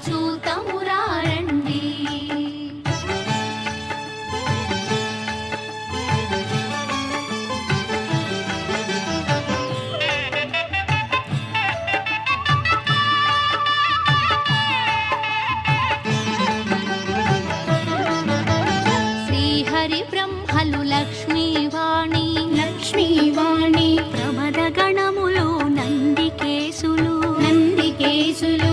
పంచుతమురారండి శ్రీహరి లక్ష్మీవాణి లక్ష్మీవాణి ప్రమద గణములు నందికేశులు నందికేశులు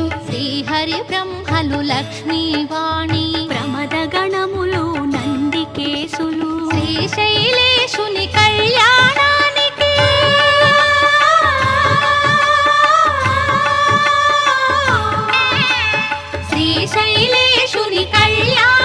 పరిబ్రహ్మలు లక్ష్మీవాణి ప్రమద ప్రమదగణములు నందికేశులు. శ్రీశైలేశుని కళ్యాణానికి శ్రీశైలేశుని కళ్యాణ